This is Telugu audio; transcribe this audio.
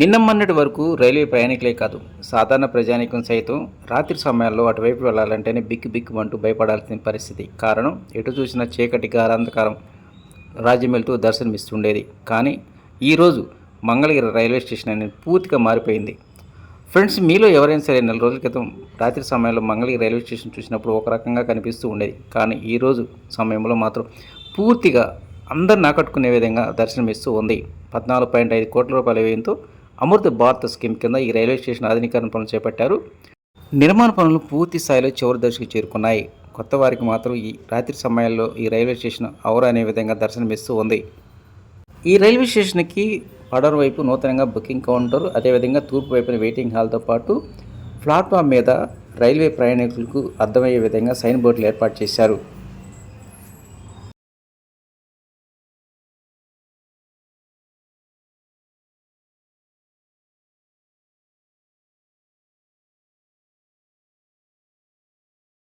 నిన్న మొన్నటి వరకు రైల్వే ప్రయాణికులే కాదు సాధారణ ప్రజానీకం సైతం రాత్రి సమయాల్లో అటువైపు వెళ్ళాలంటేనే బిక్కు అంటూ భయపడాల్సిన పరిస్థితి. కారణం ఎటు చూసినా చీకటి గారాంధకారం రాజ్యం దర్శనమిస్తుండేది. కానీ ఈరోజు మంగళగిరి రైల్వే స్టేషన్ అనేది పూర్తిగా మారిపోయింది. ఫ్రెండ్స్ మీలో ఎవరైనా సరే నెల రోజుల క్రితం రాత్రి సమయంలో మంగళగిరి రైల్వే స్టేషన్ చూసినప్పుడు ఒక రకంగా కనిపిస్తూ ఉండేది. కానీ ఈరోజు సమయంలో మాత్రం పూర్తిగా అందరిని ఆకట్టుకునే విధంగా దర్శనమిస్తూ ఉంది. పద్నాలుగు పాయింట్ ఐదు కోట్ల రూపాయల వ్యయంతో అమృత భారత్ స్కీమ్ కింద ఈ రైల్వే స్టేషన్ ఆధునీకరణ పనులు చేపట్టారు. నిర్మాణ పనులు పూర్తి స్థాయిలో చివరి దశకు చేరుకున్నాయి. కొత్త వారికి మాత్రం ఈ రాత్రి సమయాల్లో ఈ రైల్వే స్టేషన్ ఔర అనే విధంగా దర్శనమిస్తూ ఉంది. ఈ రైల్వే స్టేషన్కి పడర్ వైపు నూతనంగా బుకింగ్ కౌంటర్ అదేవిధంగా తూర్పు వైపున వెయిటింగ్ హాల్తో పాటు ప్లాట్ఫామ్ మీద రైల్వే ప్రయాణికులకు అర్థమయ్యే విధంగా సైన్ బోర్డులు ఏర్పాటు చేశారు.